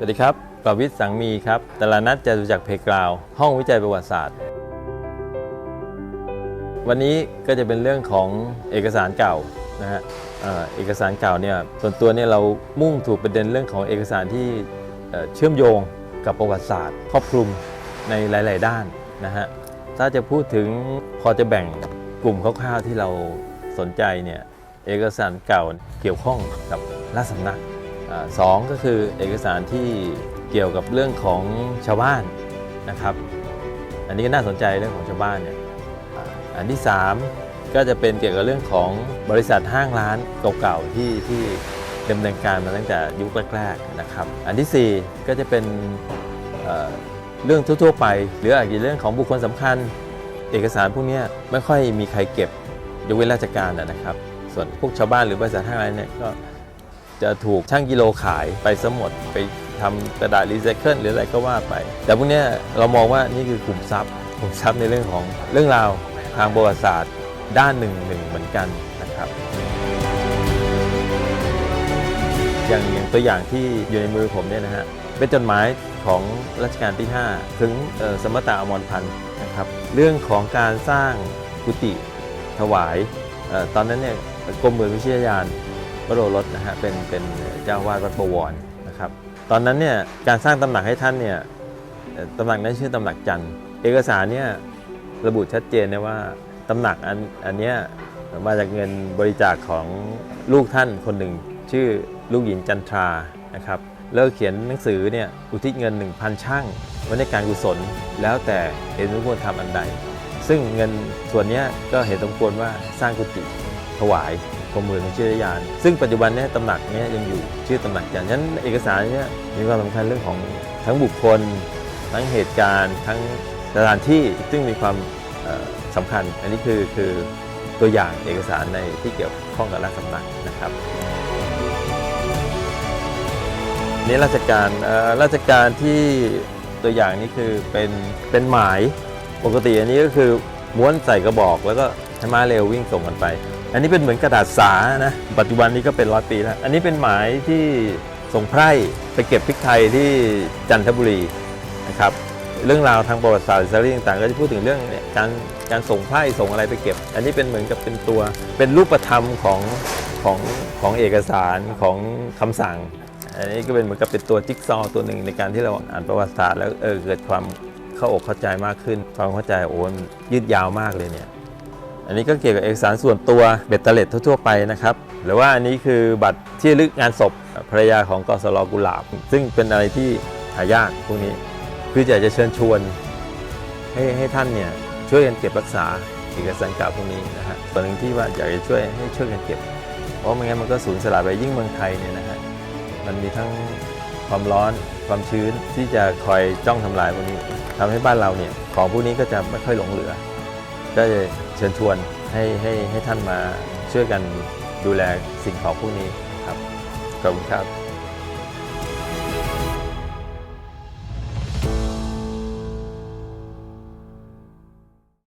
สวัสดีครับ ประวิทย์สังมีครับตลาดนัดจตุจักรเพกราว ห้องวิจัยประวัติศาสตร์ วันนี้ก็จะเป็นเรื่องของเอกสารเก่านะฮะเอกสารเก่าเนี่ยส่วนตัวเนี่ยเรามุ่งถูกประเด็นเรื่องของเอกสารที่เชื่อมโยงกับประวัติศาสตร์ ครอบคลุมในหลาย ๆ ด้านนะฮะถ้าจะพูดถึงพอจะแบ่งกลุ่มคร่าว ๆ ที่เราสนใจเนี่ยเอกสารเก่าเกี่ยวข้องกับราชสำนัก สองก็คือเอกสารที่เกี่ยวกับเรื่องของชาวบ้านนะครับ อันนี้ก็น่าสนใจเรื่องของชาวบ้านเนี่ยอันที่ 3 ก็จะเป็นเกี่ยวกับเรื่องของบริษัทห้างร้านเก่าๆที่ที่ดำเนินการมาตั้งแต่ยุคแรกๆนะครับ อันทีสี่4 ก็จะเป็นเเรื่องทั่วๆไป หรืออาจจะเรื่องของบุคคลสำคัญ เอกสารพวกนี้ไม่ค่อยมีใครเก็บยกเว้นราชการนะครับ ส่วนพวกชาวบ้านหรือบริษัทห้างร้านเนี่ยก็ จะถูกช่างกิโลขายไปสมดไปทำกระดาษรีไซเคิลหรืออะไรก็ว่าไป แต่พวกนี้เรามองว่านี่คือกลุ่มทรัพย์กลุ่มทรัพย์ในเรื่องของเรื่องราวทางประวัติศาสตร์ด้านหนึ่งหนึ่งเหมือนกันนะครับอย่างอย่างตัวอย่างที่อยู่ในมือผมเนี่ยนะฮะเป็นจดหมายของรัชกาลที่ 5 ถึงสมตาอมรพันธ์นะครับ เรื่องของการสร้างกุฏิถวายออตอนนั้นเนี่ยกรมหมื่นวิชยายาน วโรรสนะฮะเป็นเป็นเจ้าวาดวัดประวรนะครับตอนนั้นเนี่ยการสร้างตำหนักให้ท่านเนี่ยตำหนักนั้นชื่อตำหนักจันทร์เอกสารเนี่ยระบุชัดเจนนะว่าตำหนักอันอันเนี้ยมาจากเงินบริจาคของลูกท่านคนหนึ่ง ชื่อลูกหญิงจันทรานะครับแล้วเขียนหนังสือเนี่ยอุทิศเงิน 1,000 ช่างไว้ในการกุศล แล้วแต่เห็นสมควรทำอันใด ซึ่งเงินส่วนนี้ก็เห็นสมควรว่าสร้างกุฏิถวาย กรมหมื่นวิชยายาน ซึ่งปัจจุบันเนี้ตำหนักเนี้ยยังอยู่ชื่อตำหนักจันทร์ฉะนั้นเอกสารเนี้ยมีความสำคัญเรื่องของทั้งบุคคล ทั้งเหตุการณ์ ทั้งสถานที่ซึ่งมีความสำคัญ อันนี้คือคือตัวอย่างเอกสารในที่เกี่ยวข้องกับราชสำนักนะครับนี่ราชการราชการที่ตัวอย่างนี้คือเป็นเป็นหมายปกติอันนี้ก็คือ ม้วนใส่กระบอกแล้วก็ให้ม้าเร็ววิ่งส่งกันไป อันนี้เป็นเหมือนกระดาษสานะปัจจุบันนี้ก็เป็นร้อยปีแล้วอันนี้เป็นหมายที่ส่งไพร่ไปเก็บพริกไทยที่จันทบุรีนะครับเรื่องราวทางประวัติศาสตร์สารีต่างๆ ก็จะพูดถึงเรื่องการการส่งไพร่ส่งอะไรไปเก็บ อันนี้เป็นเหมือนกับเป็นตัวเป็นรูปธรรมของของของเอกสารของคำสั่ง อันนี้ก็เป็นเหมือนกับเป็นตัวจิ๊กซอว์ตัวหนึ่งในการที่เราอ่านประวัติศาสตร์แล้วเออเกิดความ เข้าอกเข้าใจมากขึ้นความเข้าใจโอนยืดยาวมากเลยเนี่ยอันนี้ก็เกี่ยวกับเอกสารส่วนตัวเบ็ดเตล็ดทั่วๆไปนะครับหรือว่าอันนี้คือบัตรที่ลึกงานศพภรรยาของกสรกุหลาบ ซึ่งเป็นอะไรที่หายากพวกนี้คืออยากจะเชิญชวนให้ให้ท่านเนี่ยช่วยกันเก็บรักษาเอกสารเก่าพวกนี้นะฮะส่วนหนึ่งที่ว่าอยากจะช่วยให้ช่วยกันเก็บ เพราะไม่งั้นมันก็สูญสลายไปยิ่งเมืองไทยเนี่ยนะฮะมันมีทั้งความร้อน ความชื้นที่จะคอยจ้องทำลายพวกนี้ทำให้บ้านเราเนี่ยของพวกนี้ก็จะไม่ค่อยหลงเหลือ ก็จะเชิญชวนให้ให้ให้ท่านมาช่วยกันดูแลสิ่งของพวกนี้ครับขอบคุณครับ